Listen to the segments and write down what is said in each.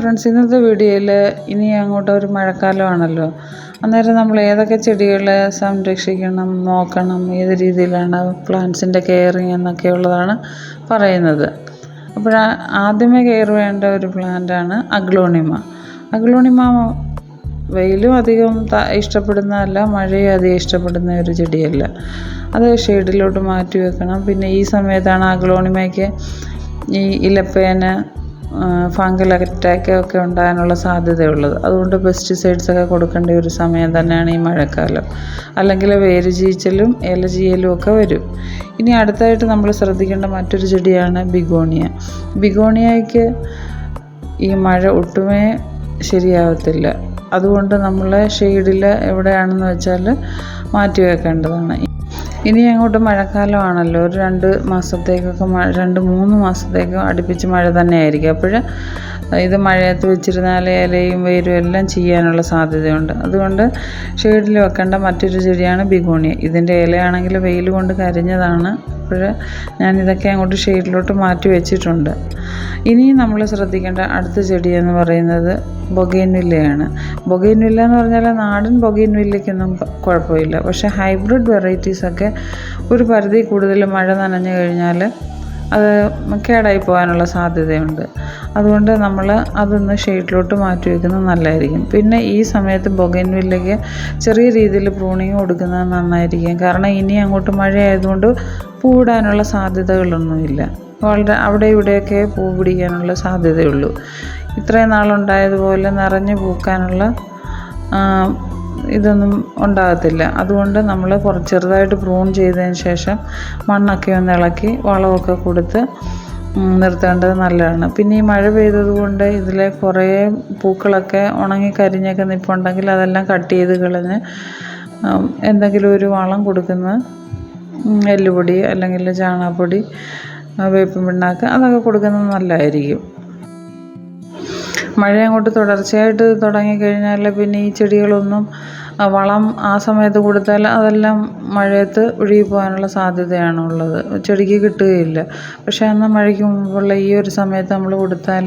Friends ഇന്നത്തെ വീഡിയോയിൽ ഇനി അങ്ങോട്ട് ഒരു മഴക്കാലമാണല്ലോ. അന്നേരം നമ്മൾ ഏതൊക്കെ ചെടികളെ സംരക്ഷിക്കണം നോക്കണം ഏത് രീതിയിലാണ് പ്ലാന്റ്സിന്റെ കെയറിങ് എന്നൊക്കെ ഉള്ളതാണ് പറയുന്നത്. അപ്പോൾ ആദ്യമേ കെയർ വേണ്ട ഒരു പ്ലാന്റാണ് അഗ്ലോണിമ. അഗ്ലോണിമ വെയിലും അധികം ഇഷ്ടപ്പെടുന്നതല്ല മഴയും അധികം ഇഷ്ടപ്പെടുന്ന ഒരു ചെടിയല്ല. അത് ഷെയ്ഡിലോട്ട് മാറ്റി വെക്കണം. പിന്നെ ഈ സമയത്താണ് അഗ്ലോണിമയ്ക്ക് ഈ ഇലപ്പേന് ഫംഗൽ അറ്റാക്ക് ഒക്കെ ഉണ്ടാകാനുള്ള സാധ്യതയുള്ളത്. അതുകൊണ്ട് പെസ്റ്റിസൈഡ്സ് ഒക്കെ കൊടുക്കേണ്ട ഒരു സമയം തന്നെയാണ് ഈ മഴക്കാലം. അല്ലെങ്കിൽ വേര് ചീച്ചലും ഇല ചീയലും ഒക്കെ വരും. ഇനി അടുത്തായിട്ട് നമ്മൾ ശ്രദ്ധിക്കേണ്ട മറ്റൊരു ചെടിയാണ് ബിഗോണിയ. ബിഗോണിയയ്ക്ക് ഈ മഴ ഒട്ടുമേ ശരിയാവത്തില്ല. അതുകൊണ്ട് നമ്മൾ ഷെയ്ഡിൽ എവിടെയാണെന്ന് വെച്ചാൽ മാറ്റി വെക്കേണ്ടതാണ്. ഇനി അങ്ങോട്ട് മഴക്കാലമാണല്ലോ. ഒരു രണ്ട് മാസത്തേക്കൊക്കെ മഴ രണ്ട് മൂന്ന് മാസത്തേക്ക് അടുപ്പിച്ച് മഴ തന്നെയായിരിക്കും. അപ്പോൾ ഇത് മഴയത്ത് വെച്ചിരുന്നാൽ ഇലയും വേരും എല്ലാം ചെയ്യാനുള്ള സാധ്യതയുണ്ട്. അതുകൊണ്ട് ഷെയ്ഡിൽ വെക്കേണ്ട മറ്റൊരു ചെടിയാണ് ബിഗോണിയ ഇതിന്റെ ഇലയാണെങ്കിൽ വെയിൽ കൊണ്ട് കരിഞ്ഞതാണ്. അപ്പോൾ ഞാനിതൊക്കെ അങ്ങോട്ട് ഷെയ്ഡിലോട്ട് മാറ്റി വെച്ചിട്ടുണ്ട്. ഇനിയും നമ്മൾ ശ്രദ്ധിക്കേണ്ട അടുത്ത ചെടി എന്ന് പറയുന്നത് ബൊഗൈൻവില്ലയാണ്. ബൊഗൈൻവില്ല എന്ന് പറഞ്ഞാൽ നാടൻ ബൊഗൈൻവില്ലയ്ക്കൊന്നും കുഴപ്പമില്ല. പക്ഷേ ഹൈബ്രിഡ് വെറൈറ്റീസൊക്കെ ഒരു പരിധി കൂടുതൽ മഴ നനഞ്ഞു കഴിഞ്ഞാൽ അത് കേടായി പോകാനുള്ള സാധ്യതയുണ്ട്. അതുകൊണ്ട് നമ്മൾ അതൊന്ന് ഷെയ്ഡിലോട്ട് മാറ്റി വയ്ക്കുന്നത് നല്ലതായിരിക്കും. പിന്നെ ഈ സമയത്ത് ബൊഗൈൻവില്ലയ്ക്ക് ചെറിയ രീതിയിൽ പ്രൂണിങ് കൊടുക്കുന്നത് നന്നായിരിക്കും. കാരണം ഇനി അങ്ങോട്ട് മഴയായതുകൊണ്ട് പൂവിടാനുള്ള സാധ്യതകളൊന്നുമില്ല. വളരെ അവിടെ ഇവിടെയൊക്കെ പൂ പിടിക്കാനുള്ള സാധ്യതയുള്ളൂ. ഇത്രയും നാളുണ്ടായതുപോലെ നിറഞ്ഞു പൂക്കാനുള്ള ഇതൊന്നും ഉണ്ടാകത്തില്ല. അതുകൊണ്ട് നമ്മൾ കുറച്ച് ചെറുതായിട്ട് പ്രൂൺ ചെയ്തതിന് ശേഷം മണ്ണൊക്കെ ഒന്ന് ഇളക്കി വളമൊക്കെ കൊടുത്ത് നിർത്തേണ്ടത് നല്ലതാണ്. പിന്നെ ഈ മഴ പെയ്തതുകൊണ്ട് ഇതിലെ കുറേ പൂക്കളൊക്കെ ഉണങ്ങി കരിഞ്ഞൊക്കെ നിൽപ്പുണ്ടെങ്കിൽ അതെല്ലാം കട്ട് ചെയ്ത് കളഞ്ഞ് എന്തെങ്കിലും ഒരു വളം കൊടുക്കുന്ന എല്ലുപൊടി അല്ലെങ്കിൽ ചാണകപ്പൊടി വേപ്പിൻ പിണ്ണാക്ക് അതൊക്കെ കൊടുക്കുന്നത് നല്ലതായിരിക്കും മഴ അങ്ങോട്ട് തുടർച്ചയായിട്ട് തുടങ്ങിക്കഴിഞ്ഞാൽ പിന്നെ ഈ ചെടികളൊന്നും വളം ആ സമയത്ത് കൊടുത്താൽ അതെല്ലാം മഴയത്ത് ഒഴുകി പോകാനുള്ള സാധ്യതയാണ് ഉള്ളത് ചെടിക്ക് കിട്ടുകയില്ല. പക്ഷേ എന്നാൽ മഴയ്ക്ക് മുമ്പുള്ള ഈ ഒരു സമയത്ത് നമ്മൾ കൊടുത്താൽ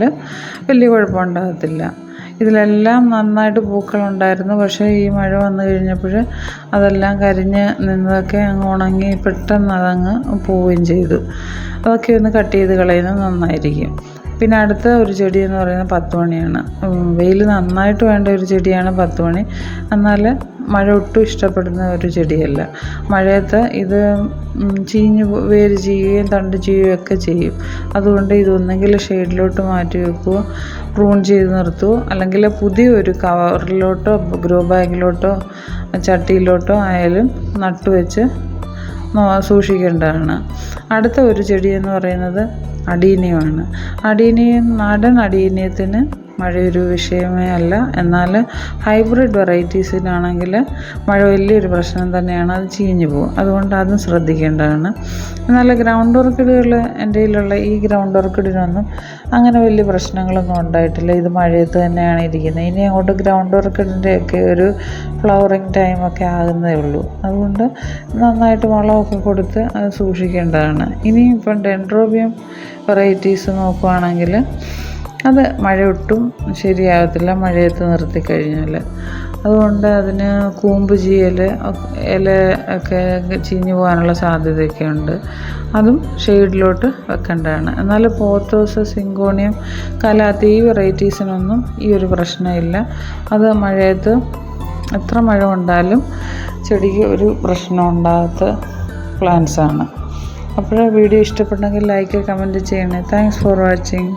വലിയ കുഴപ്പമുണ്ടാകത്തില്ല. ഇതിലെല്ലാം നന്നായിട്ട് പൂക്കളുണ്ടായിരുന്നു. പക്ഷേ ഈ മഴ വന്നു കഴിഞ്ഞപ്പോൾ അതെല്ലാം കരിഞ്ഞ് നിന്നതൊക്കെ അങ്ങ് ഉണങ്ങി പെട്ടെന്ന് അതങ്ങ് പോവുകയും ചെയ്തു. അതൊക്കെ ഒന്ന് കട്ട് ചെയ്ത് കളയുന്നത് നന്നായിരിക്കും. പിന്നെ അടുത്ത ഒരു ചെടി എന്ന് പറയുന്നത് പത്ത് മണിയാണ്. വെയിൽ നന്നായിട്ട് വേണ്ട ഒരു ചെടിയാണ് പത്ത് മണി. എന്നാൽ മഴ ഒട്ടും ഇഷ്ടപ്പെടുന്ന ഒരു ചെടിയല്ല. മഴയത്ത് ഇത് ചീഞ്ഞ് വേര് ചെയ്യുകയും തണ്ട് ചെയ്യുകയും ഒക്കെ ചെയ്യും. അതുകൊണ്ട് ഇതൊന്നെങ്കിൽ ഷെയ്ഡിലോട്ട് മാറ്റി വെക്കുക പ്രൂൺ ചെയ്ത് നിർത്തുകയോ അല്ലെങ്കിൽ പുതിയൊരു കവറിലോട്ടോ ഗ്രോ ബാഗിലോട്ടോ ചട്ടിയിലോട്ടോ ആയാലും നട്ടുവെച്ച് സൂക്ഷിക്കേണ്ടതാണ് അടുത്ത ഒരു ചെടി എന്ന് പറയുന്നത് അടീനിയമാണ് അടീനയും നാടൻ അടീനിയത്തിന് മഴയൊരു വിഷയമേ അല്ല. എന്നാൽ ഹൈബ്രിഡ് വെറൈറ്റീസിനാണെങ്കിൽ മഴ വലിയൊരു പ്രശ്നം തന്നെയാണ്. അത് ചീഞ്ഞു പോകും അതുകൊണ്ട് അതും ശ്രദ്ധിക്കേണ്ടതാണ്. എന്നാൽ ഗ്രൗണ്ട് ഓർക്കിഡുകൾ എന്റെ കയ്യിലുള്ള ഈ ഗ്രൗണ്ട് ഓർക്കിഡിനൊന്നും അങ്ങനെ വലിയ പ്രശ്നങ്ങളൊന്നും ഉണ്ടായിട്ടില്ല. ഇത് മഴയത്ത് തന്നെയാണ് ഇരിക്കുന്നത്. ഇനി അങ്ങോട്ട് ഗ്രൗണ്ട് ഓർക്കിഡിന്റെയൊക്കെ ഒരു ഫ്ലവറിങ് ടൈമൊക്കെ ആകുന്നേ ഉള്ളൂ. അതുകൊണ്ട് നന്നായിട്ട് വളമൊക്കെ കൊടുത്ത് അത് സൂക്ഷിക്കേണ്ടതാണ്. ഇനി ഡെൻഡ്രോബിയം വെറൈറ്റീസ് നോക്കുവാണെങ്കിൽ അത് മഴ ഒട്ടും ശരിയാകത്തില്ല. മഴയത്ത് നിർത്തി കഴിഞ്ഞാൽ അതുകൊണ്ട് അതിന് കൂമ്പ് ചീയൽ ഇല ഒക്കെ ചീഞ്ഞു പോകാനുള്ള സാധ്യതയൊക്കെ ഉണ്ട്. അതും ഷെയ്ഡിലോട്ട് വെക്കേണ്ടതാണ്. എന്നാൽ പോത്തോസ് സിങ്കോണിയം കലാത്തി ഈ വെറൈറ്റീസിനൊന്നും ഈ ഒരു പ്രശ്നമില്ല. അത് മഴയത്ത് എത്ര മഴ കൊണ്ടാലും ചെടിക്ക് ഒരു പ്രശ്നം ഉണ്ടാകാത്ത പ്ലാന്റ്സാണ് അപ്പോൾ വീഡിയോ ഇഷ്ടപ്പെട്ടെങ്കിൽ ലൈക്ക് കമന്റ് ചെയ്യണേ. Thanks for watching